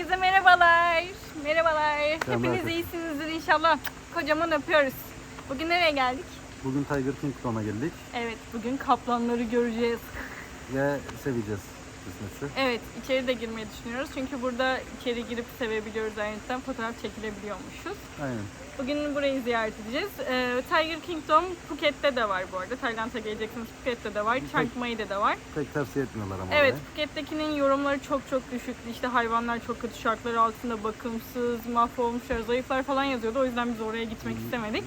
Herkese merhabalar. Merhabalar. Selamlar. Hepiniz iyisinizdir inşallah. Kocaman öpüyoruz. Bugün nereye geldik? Bugün Tiger Kingdom'a geldik Evet, bugün kaplanları göreceğiz. ve seveceğiz kısmetse. Evet, içeri de girmeyi düşünüyoruz. Çünkü burada içeri girip sevebiliyoruz ayrıca fotoğraf çekilebiliyormuşuz. Aynen. Bugün burayı ziyaret edeceğiz. Ee, Tiger Kingdom Phuket'te de var bu arada. Tayland'a geleceksiniz Phuket'te de var. Chiang Mai'de de var. Pek tavsiye etmiyorlar ama Evet, orayı. Phuket'tekinin yorumları çok çok düşüktü. İşte hayvanlar çok kötü şartlar altında bakımsız, mahvolmuşlar, zayıflar falan yazıyordu. O yüzden biz oraya gitmek istemedik.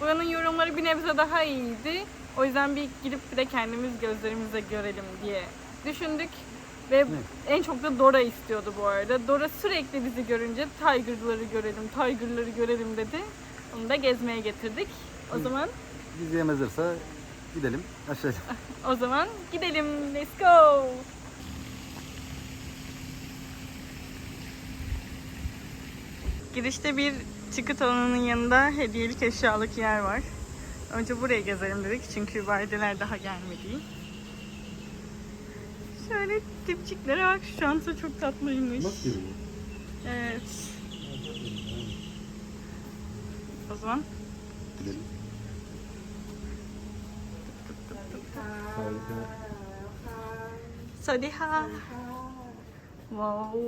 Buranın yorumları bir nebze daha iyiydi. O yüzden bir gidip bir de kendimiz gözlerimizle görelim diye düşündük. Ve en çok da Dora istiyordu bu arada. Dora sürekli bizi görünce Tiger'ları görelim, Tiger'ları görelim dedi. Onu da gezmeye getirdik. O zaman Biz yemezlerse gidelim aşağı. o zaman gidelim. Let's go. Girişte bir çıkıt alanının yanında hediyelik eşyalık yer var. Önce buraya gezelim dedik çünkü valideler daha gelmedi. Şöyle tipçiklere bak şu çanta çok tatlıymış. Evet. O zaman Gidelim. Sadiha. Wow.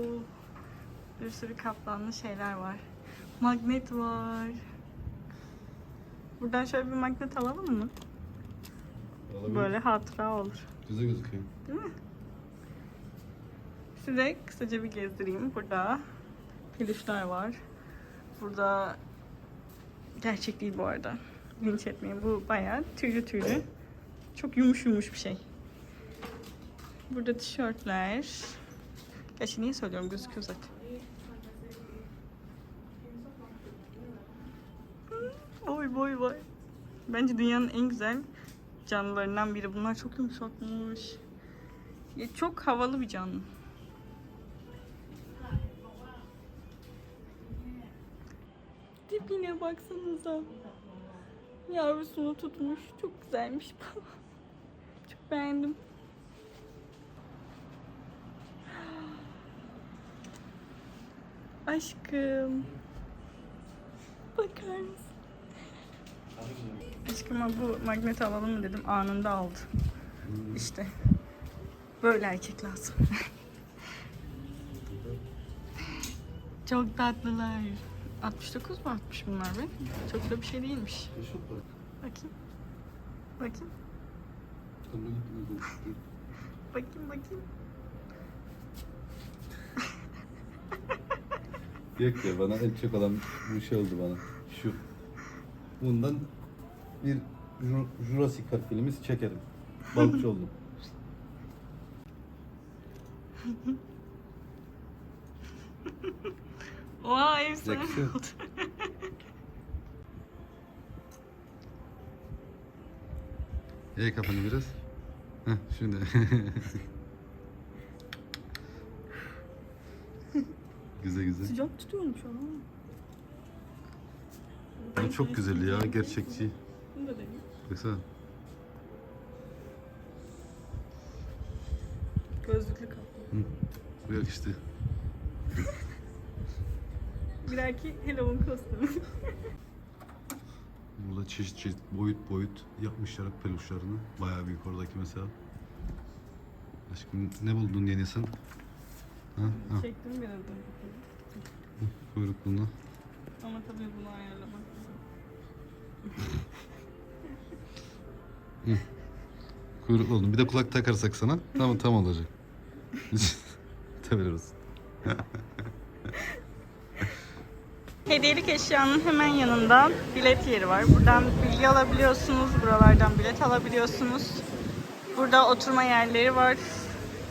Bir sürü kaplanlı şeyler var. Magnet var. Buradan şöyle bir magnet alalım mı? Böyle hatıra olur. Güzel gözüküyor. Size kısaca bir gezdireyim. Burada peluşlar var. Burada gerçek değil bu arada. Linç etmeyin. Bu bayağı tüylü tüylü. Çok yumuş yumuş bir şey. Burada tişörtler. Gerçi niye söylüyorum gözüküyor zaten. Hmm, Oy boy boy. Bence dünyanın en güzel canlılarından biri. Bunlar çok yumuşakmış. Ya çok havalı bir canlı. Tipine baksanıza. Yavrusunu tutmuş. Çok güzelmiş. çok beğendim. Aşkım. Bakar mısın? Aşkıma bu magnet alalım mı dedim. Anında aldı. İşte. Böyle erkek lazım. Çok tatlılar. 69 mu atmış bunlar be? Çok da bir şey değilmiş. Bakayım. Bakayım. Bakayım bakayım. Yok ya bana en çok olan bu şey oldu bana. Şu. Bundan bir Jur- Jurassic Park filmi çekerim. Balıkçı oldum. Oha efsane Yakışıyor. oldu. Eğ kafanı biraz. Heh, şimdi. güzel güzel. Sıcak tutuyormuş ama. Bu çok güzel ya gerçekçi. Bunu da deneyim. Baksana. Gözlüklü kaplı. Bu yakıştı. Bir erkek Halloween kostümü. Burada çeşit çeşit boyut boyut yapmışlar peluşlarını. Bayağı büyük oradaki mesela. Aşkım ne buldun yeni sen? Ha, ha. Çektim birazdan. Kuyrukluğunu. Ama tabii bunu ayarlamak lazım. Kuyruklu oldun. Bir de kulak takarsak sana tam tam olacak. Tabii olsun. Hediyelik eşyanın hemen yanında bilet yeri var. Buradan bilgi alabiliyorsunuz. Buralardan bilet alabiliyorsunuz. Burada oturma yerleri var.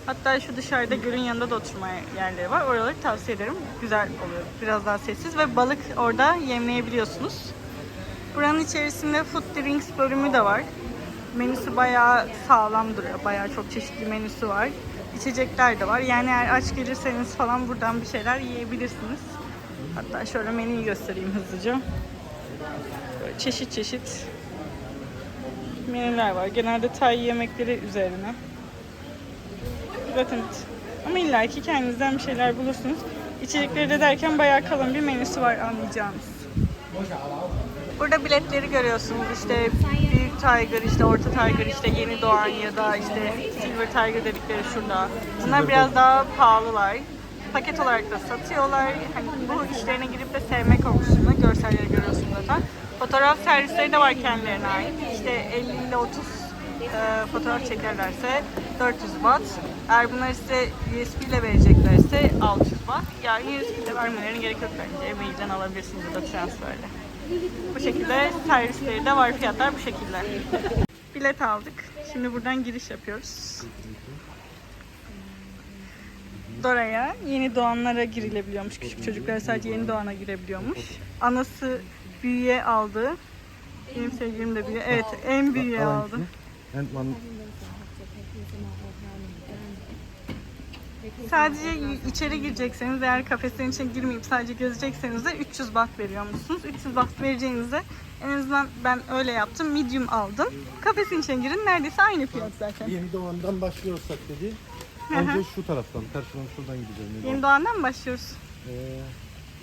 Hatta şu dışarıda gölün yanında da oturma yerleri var. Oraları tavsiye ederim. Güzel oluyor. Biraz daha sessiz ve balık orada yemleyebiliyorsunuz. Buranın içerisinde food drinks bölümü de var. Menüsü bayağı sağlam duruyor. Bayağı çok çeşitli menüsü var. İçecekler de var. Yani eğer aç gelirseniz falan buradan bir şeyler yiyebilirsiniz. Hatta şöyle menüyü göstereyim hızlıca. Böyle çeşit çeşit menüler var. Genelde Tay yemekleri üzerine. Zaten ama illa ki kendinizden bir şeyler bulursunuz. İçerikleri de derken bayağı kalın bir menüsü var anlayacağınız. Burada biletleri görüyorsunuz işte Büyük Tiger, işte Orta Tiger, işte Yeni Doğan ya da işte Silver Tiger dedikleri şurada. Bunlar biraz daha pahalılar. Paket olarak da satıyorlar. Hani bu işlerine girip de sevme konusunda görselleri görüyorsunuz zaten. Fotoğraf servisleri de var kendilerine ait. İşte 50 ile 30 e, fotoğraf çekerlerse 400 watt. Eğer bunları size USB ile vereceklerse 600 watt. Yani USB ile vermelerine gerek yok bence. Mailden alabilirsiniz ya da transferle. Bu şekilde servisleri de var. Fiyatlar bu şekilde. Bilet aldık. Şimdi buradan giriş yapıyoruz. Dora'ya yeni doğanlara girilebiliyormuş. Küçük çocuklar sadece yeni doğana girebiliyormuş. Anası büyüye aldı. Benim sevgilim de büyüye. Evet en büyüğe aldı. Sadece içeri girecekseniz eğer kafeslerin içine girmeyip sadece gezecekseniz de 300 baht veriyormuşsunuz. 300 baht vereceğinizde en azından ben öyle yaptım. Medium aldım. Kafesin içine girin neredeyse aynı fiyat zaten. Yeni doğandan başlıyorsak dedi. Önce şu taraftan, karşıdan şuradan gideceğim. Yeni Yeni doğandan mı başlıyoruz? Ee,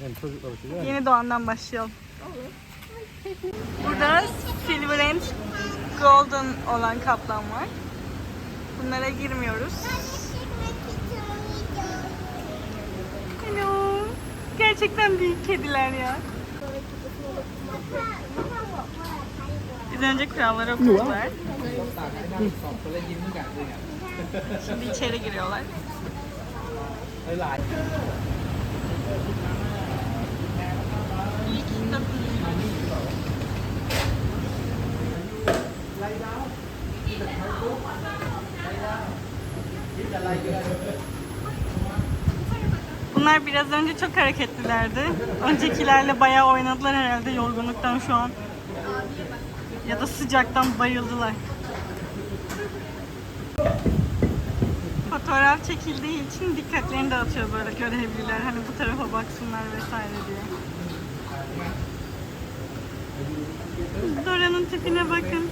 yani çocuklar şey yani. Yeni doğandan başlayalım. Burada silver and golden olan kaplan var. Bunlara girmiyoruz. Hello. Gerçekten büyük kediler ya. Biz önce kuralları okudular. Şimdi içeri giriyorlar. Bunlar biraz önce çok hareketlilerdi. Öncekilerle bayağı oynadılar herhalde yorgunluktan şu an. Ya da sıcaktan bayıldılar Fotoğraf çekildiği için dikkatlerini dağıtıyor böyle görevliler. Hani bu tarafa baksınlar vesaire diye. Dora'nın tipine bakın.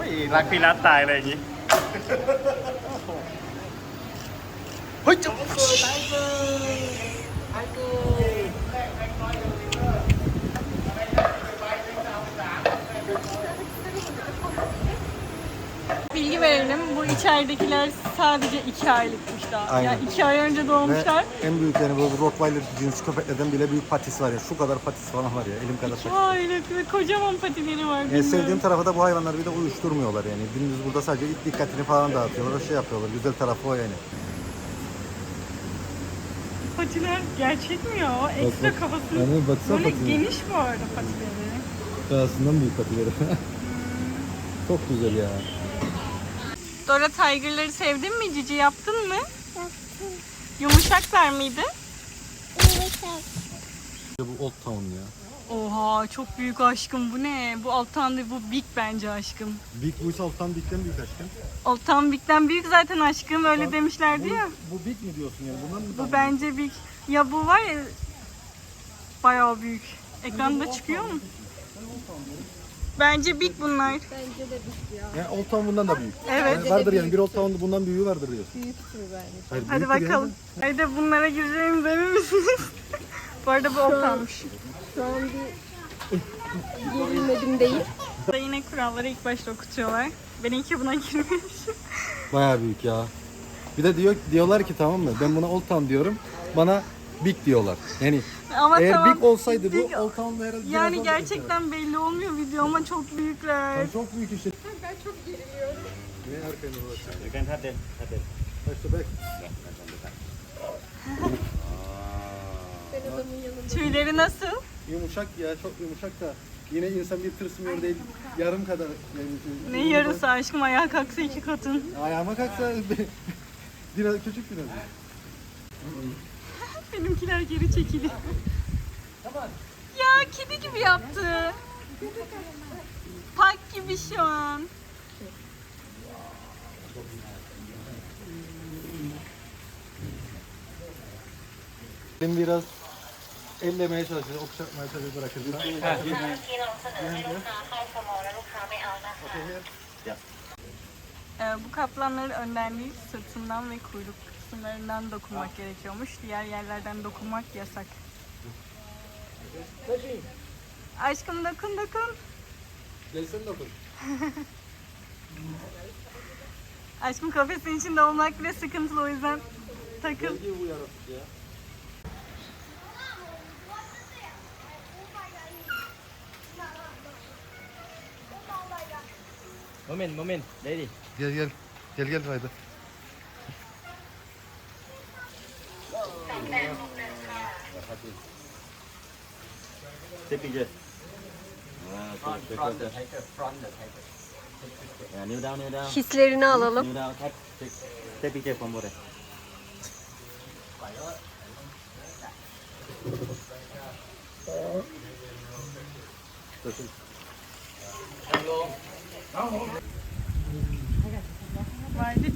Ôi, รักพี่รัตตายเลยอย่างนี้ เฮ้ยจุ๊บ Bilgi verelim. Bu içeridekiler sadece iki aylıkmış daha. Aynen. Yani iki ay önce ve doğmuşlar. en büyükleri bu Rottweiler cins köpeklerden bile büyük patis var ya. Şu kadar patis falan var ya. Elim kadar İki patis. aylık ve kocaman patileri var. En bilmiyorum. sevdiğim tarafı da bu hayvanları bir de uyuşturmuyorlar yani. Gündüz burada sadece ilk dikkatini falan dağıtıyorlar. Şey yapıyorlar. Güzel tarafı o yani. Patiler gerçek mi ya? O Ekstra bak. kafası. Yani baksana Böyle patileri. geniş bu arada patileri. Arasından büyük patileri. Çok güzel ya. Dora Tiger'ları sevdin mi? Cici yaptın mı? Yaptım. Yumuşaklar mıydı? Bu Old Town ya. Oha çok büyük aşkım bu ne? Bu alttan değil bu big bence aşkım. Big Boys Old Town Big'den büyük aşkım. Alttan big'den büyük zaten aşkım öyle demişlerdi ya. Bu Big mi diyorsun yani? Bundan mı? Bu bence big. Ya bu var ya bayağı büyük. Ekranda çıkıyor mu? Bence big bunlar. Yani Old Town bundan da büyük. Evet. Yani vardır yani bir Old Town'da bundan büyüğü vardır diyorsun. Büyüktür bence. Hadi bakalım. Hadi bunlara gireceğimize emin misiniz? bu arada bu oltanmış. Şu an bir gerilmedim değil. Burada yine kuralları ilk başta okutuyorlar. Ben iyi ki buna girmemişim. Bayağı büyük ya. Bir de diyor diyorlar ki tamam mı? Ben buna Old Town diyorum. Bana Big diyorlar. Yani ama Eğer tamam. big olsaydı bu Big- Old herhalde Yani biraz daha gerçekten belli olmuyor video ama çok büyükler. Yani çok büyük işte. Ben çok geriliyorum. Niye arkaya uğraşıyorsun? You can have them. Have them. Ah. Tüyleri nasıl? Yumuşak ya çok yumuşak da yine insan bir tırsmıyor değil. Yarım kadar. Ne yarısı aşkım ayağa kalksa iki katın. Ayağıma kalksa biraz küçük biraz. Ah. Benimkiler geri çekili. ya kedi gibi yaptı. Pak gibi şu an. Benim biraz ellemeye çalışacağız, okşatmaya çalışacağız bırakırsan. Ee, bu kaplanların önden değil, sırtından ve kuyruk kısımlarından dokunmak gerekiyormuş. Diğer yerlerden dokunmak yasak. Aşkım dokun dokun. Gelsin dokun. Aşkım kafesin içinde olmak bile sıkıntılı o yüzden takıl. bu yaratık ya. Moment, moment. Đi. Gel gel. Gel gel haydi. Take picture. Front front the. Hislerini alalım. Kneel down.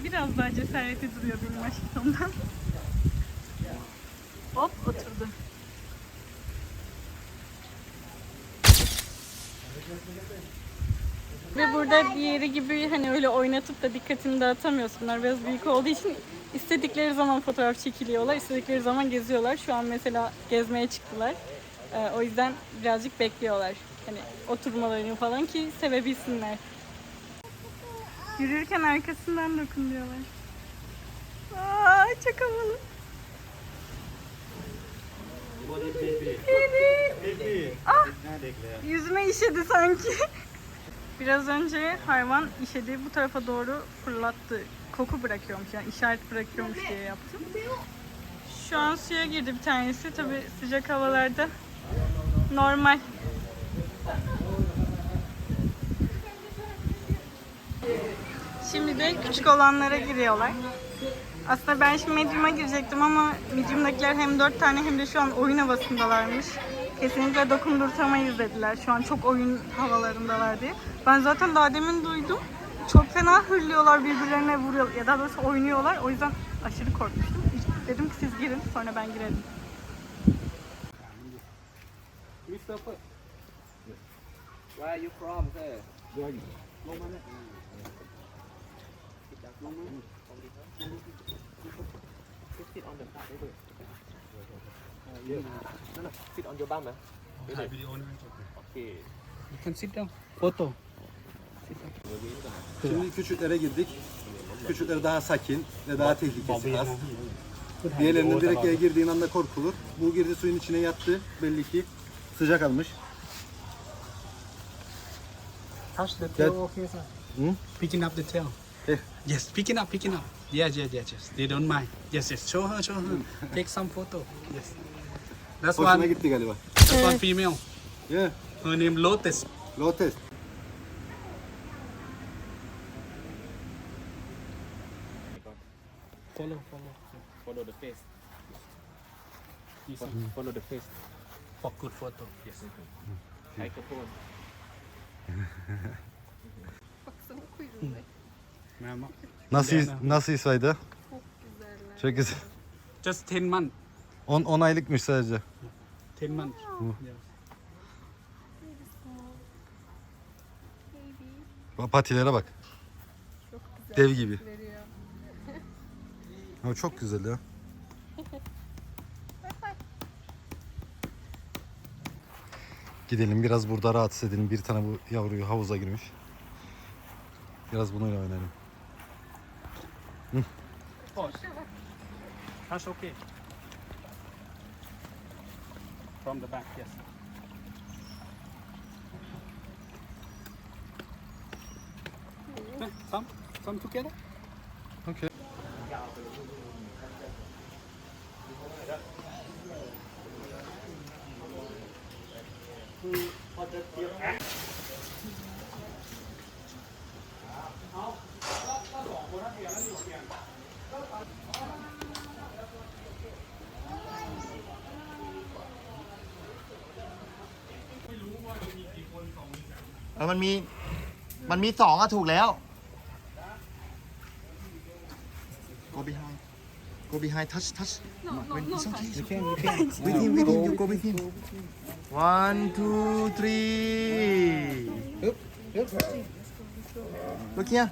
Biraz daha cesareti duruyor benim aşkımdan. Hop oturdu. Ve burada diğeri gibi hani öyle oynatıp da dikkatini dağıtamıyorsun. Bunlar biraz büyük olduğu için istedikleri zaman fotoğraf çekiliyorlar, istedikleri zaman geziyorlar. Şu an mesela gezmeye çıktılar. Ee, o yüzden birazcık bekliyorlar. Hani oturmalarını falan ki sevebilsinler. Yürürken arkasından dokun diyorlar. Aa, çok havalı. Evet. Ah, yüzüme işedi sanki. Biraz önce hayvan işedi bu tarafa doğru fırlattı. Koku bırakıyormuş yani işaret bırakıyormuş diye yaptım. Şu an suya girdi bir tanesi. Tabi sıcak havalarda normal. Şimdi de küçük olanlara giriyorlar. Aslında ben şimdi medium'a girecektim ama medium'dakiler hem 4 tane hem de şu an oyun havasındalarmış. Kesinlikle dokundurtamayız dediler. Şu an çok oyun havalarındalar diye. Ben zaten daha demin duydum. Çok fena hırlıyorlar birbirlerine vuruyor ya daha doğrusu oynuyorlar. O yüzden aşırı korkmuştum. Dedim ki siz girin sonra ben girerim. Where are you from, sir? Sit on Sit on your bum, eh? Okay. You can sit down. Photo. Şimdi küçüklere girdik. Küçükler daha sakin ve daha tehlikesi az. Diğerlerinin direkt yere girdiğin anda korkulur. Bu girdi suyun içine yattı. Belli ki sıcak almış. Touch the tail, okay, sir. Hmm? Picking up the tail. Yeah. Yes, picking up, picking up. Yes, yes, yes, yes. They don't mind. Yes, yes. Show her, show her. Take some photo. Yes. That's Hoşuna one. gitti galiba. That's one female. Yeah. Her name Lotus. Lotus. Follow, follow. Follow the face. This one. Mm. Follow the face. For good photo. Yes. Tiger pose. Baksana kuyruğuna. Nasıl nasıl İsa'ydı? Çok güzeller. Çok güzel. Just 10 months. 10 10 aylıkmış sadece. 10 months. Yes. Very small. Baby. Bak, Patilere bak. Çok güzel. Dev gibi. Veriyor. Ama çok güzel ya. Gidelim biraz burada rahatsız edelim. Bir tane bu yavruyu havuza girmiş. Biraz bununla oynayalım. That's okay. From the back, yes. Eh, Some, some together. เออมันมี มันมีสองอะถูกแล้ว go behind go behind touch touch No, no, no touch. You can, you can. with him with him you go with him one two three Look here.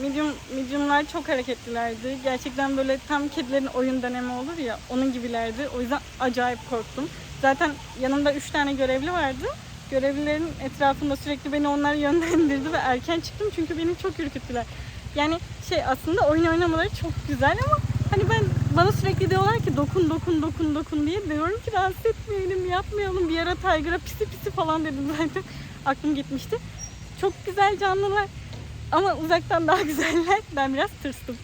Medium, mediumlar çok hareketlilerdi. Gerçekten böyle tam kedilerin oyun dönemi olur ya onun gibilerdi. O yüzden acayip korktum. Zaten yanımda 3 tane görevli vardı. Görevlilerin etrafında sürekli beni onlar yönlendirdi ve erken çıktım çünkü beni çok ürküttüler. Yani şey aslında oyun oynamaları çok güzel ama hani ben bana sürekli diyorlar ki dokun dokun dokun dokun diye diyorum ki rahatsız etmeyelim yapmayalım bir ara Tiger'a pisi pisi falan dedim zaten aklım gitmişti. Çok güzel canlılar ama uzaktan daha güzeller. Ben biraz tırstım.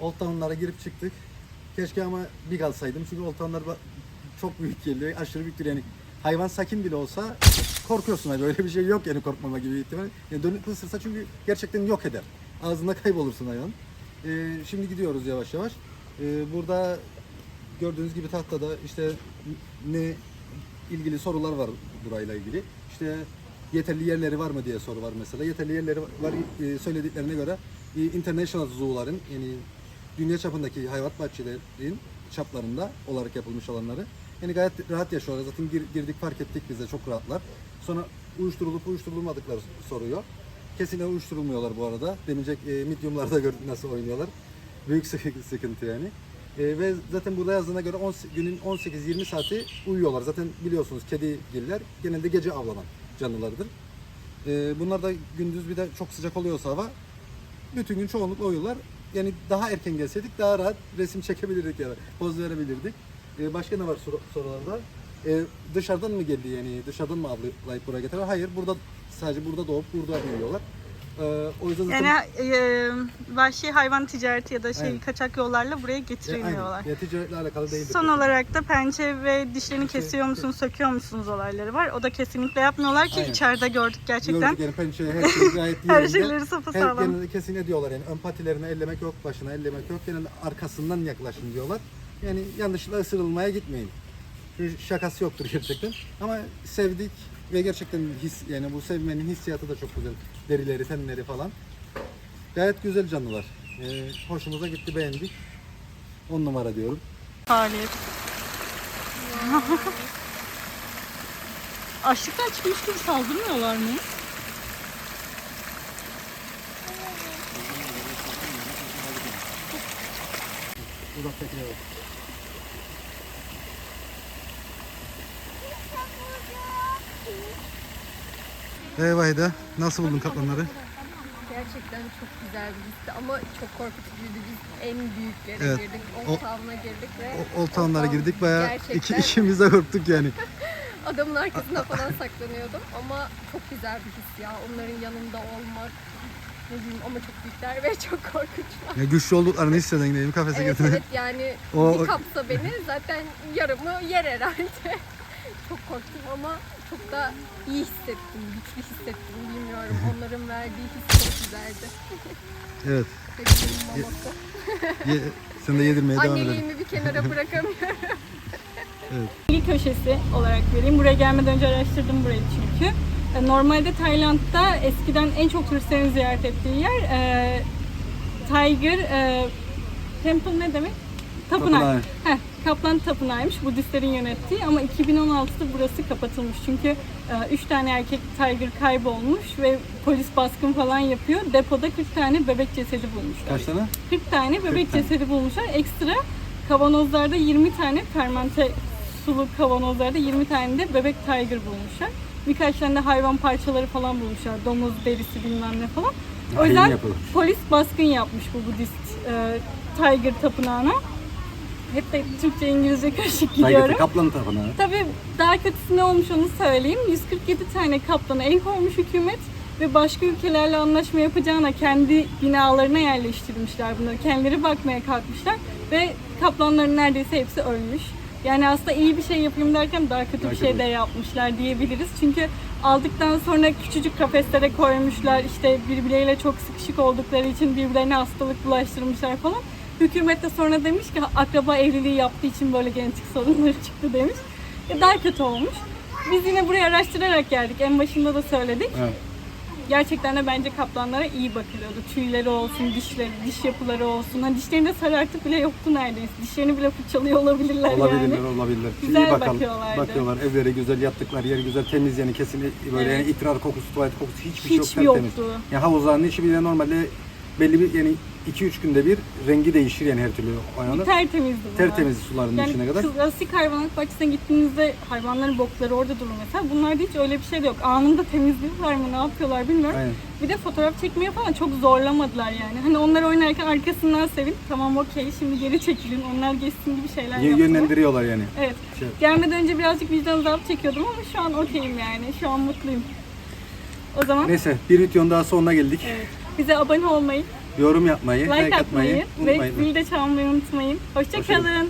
Old Town'lara girip çıktık. Keşke ama bir kalsaydım çünkü Old Town'lar çok büyük geliyor. Aşırı büyüktür yani. Hayvan sakin bile olsa korkuyorsun abi. Öyle bir şey yok yani korkmama gibi ihtimal. Yani dönüp ısırsa çünkü gerçekten yok eder. Ağzında kaybolursun hayvan. Ee, şimdi gidiyoruz yavaş yavaş. Ee, burada gördüğünüz gibi tahtada işte ne ilgili sorular var burayla ilgili. İşte yeterli yerleri var mı diye soru var mesela. Yeterli yerleri var e, söylediklerine göre e, international zoo'ların yani dünya çapındaki hayvanat bahçelerinin çaplarında olarak yapılmış olanları. Yani gayet rahat yaşıyorlar. Zaten gir- girdik fark ettik biz de çok rahatlar. Sonra uyuşturulup uyuşturulmadıkları soruyor. Kesinlikle uyuşturulmuyorlar bu arada. Demince e, mediumlarda gördük nasıl oynuyorlar. Büyük sıkı- sıkıntı yani. E, ve zaten burada yazdığına göre 10 günün 18-20 saati uyuyorlar. Zaten biliyorsunuz kedi giller genelde gece avlanan canlılardır. E, bunlar da gündüz bir de çok sıcak oluyorsa hava bütün gün çoğunlukla uyuyorlar. Yani daha erken gelseydik daha rahat resim çekebilirdik yani. Poz verebilirdik. E, başka ne var soru, sorularda? E, dışarıdan mı geldi yani dışarıdan mı avlayıp buraya getiriyor? Hayır burada sadece burada doğup burada büyüyorlar. E, o yüzden zaten Yani e, vahşi hayvan ticareti ya da şey Aynen. kaçak yollarla buraya E, getirilmiyorlar. aynen. Ya ticaretle alakalı değildir. Son olarak da pençe ve dişlerini kesiyor musunuz, söküyor musunuz olayları var. O da kesinlikle yapmıyorlar ki Aynen. içeride gördük gerçekten. Gördük yani pençe her şey gayet Her yerinde. şeyleri sapasağlam. Her genelde kesin ediyorlar yani ön patilerini ellemek yok, başına ellemek yok. Genelde arkasından yaklaşın diyorlar. Yani yanlışlıkla ısırılmaya gitmeyin. Çünkü şakası yoktur gerçekten. Ama sevdik ve gerçekten his yani bu sevmenin hissiyatı da çok güzel. Derileri, tenleri falan. Gayet güzel canlılar. Ee, hoşumuza gitti, beğendik. 10 numara diyorum. Faaliyet. Açlıktan çıkmış gibi saldırmıyorlar mı? Uzaktakilere bak. Ee Vahide, nasıl buldun kaplanları? Gerçekten çok güzel bir histi ama çok korkutucuydu. Biz en büyüklere Evet. girdik. O- Old Town'a girdik ve O- Old Town'lara girdik bayağı iki, Gerçekten. ikimiz de korktuk yani. adamın arkasında falan saklanıyordum. Ama çok güzel bir his ya. Onların yanında olmak. Ne bileyim ama çok büyükler ve çok korkunçlar. Ya güçlü olduklarını hisseden değil mi kafese Evet evet yani O- bir kapsa beni zaten yarımı yer herhalde. çok korktum ama çok da iyi hissettim, güçlü hissettim bilmiyorum. Onların verdiği his çok güzeldi. Evet. Maması. Ye, sen de yedirmeye devam edelim. Anneliğimi bir kenara bırakamıyorum. İlk köşesi olarak vereyim. Buraya gelmeden önce araştırdım burayı çünkü. E, Normalde Tayland'da eskiden en çok turistlerin ziyaret ettiği yer e, Tiger e, Temple ne demek? Tapınak. Tapınağı. Heh, Kaplan Tapınağı'ymış Budistlerin yönettiği ama 2016'da burası kapatılmış çünkü 3 tane erkek Tiger kaybolmuş ve polis baskın falan yapıyor. Depoda 40 tane bebek cesedi bulmuşlar. Kaç tane? 40 tane bebek 40 tane. cesedi bulmuşlar. Ekstra kavanozlarda 20 tane fermente sulu kavanozlarda 20 tane de bebek tiger bulmuşlar. Birkaç tane de hayvan parçaları falan bulmuşlar. Domuz derisi bilmem ne falan. O yüzden polis baskın yapmış bu Budist e, tiger tapınağına. Hep de Türkçe İngilizce karışık gidiyorum. Kaplan tapınağı. Tabii daha kötüsü ne olmuş onu söyleyeyim. 147 tane kaplana el koymuş hükümet ve başka ülkelerle anlaşma yapacağına kendi binalarına yerleştirmişler bunları. Kendileri bakmaya kalkmışlar ve kaplanların neredeyse hepsi ölmüş. Yani aslında iyi bir şey yapayım derken daha kötü bir şey de yapmışlar diyebiliriz. Çünkü aldıktan sonra küçücük kafeslere koymuşlar. İşte birbirleriyle çok sıkışık oldukları için birbirlerine hastalık bulaştırmışlar falan. Hükümet de sonra demiş ki akraba evliliği yaptığı için böyle genetik sorunları çıktı demiş. E, daha kötü olmuş. Biz yine buraya araştırarak geldik. En başında da söyledik. Evet. Gerçekten de bence kaplanlara iyi bakılıyordu. Tüyleri olsun, dişleri, diş yapıları olsun. Hani dişlerinde sarartık bile yoktu neredeyse. Dişlerini bile fırçalıyor olabilirler yani. Olabilirler, olabilirler. Güzel İyi bakalım. bakıyorlardı. Bakıyorlar. Evleri güzel, yattıkları yer güzel, temiz yani kesin böyle Evet. yani itrar kokusu, tuvalet kokusu hiçbir şey yok. Hiç tertemiz. yoktu. Yani havuzlarının içi bile normalde belli bir yani 2-3 günde bir rengi değişir yani her türlü ayağını. Tertemizdi bunlar. Tertemiz suların Yani içine kadar. klasik hayvanat bahçesine gittiğinizde hayvanların bokları orada durur mesela. Bunlarda hiç öyle bir şey de yok. Anında temizliyorlar mı ne yapıyorlar bilmiyorum. Aynen. Bir de fotoğraf çekmeye falan çok zorlamadılar yani. Hani onlar oynarken arkasından sevin. Tamam okey şimdi geri çekilin. Onlar geçsin gibi şeyler Y- yaptılar. Yönlendiriyorlar yani. Evet. Şey- Gelmeden önce birazcık vicdan azabı çekiyordum ama şu an okeyim yani. Şu an mutluyum. O zaman Neyse bir videonun daha sonuna geldik. evet, bize abone olmayı, Yorum yapmayı, like, atmayı, ve unutmayın. zil de çalmayı unutmayın. Hoşça Hoşça.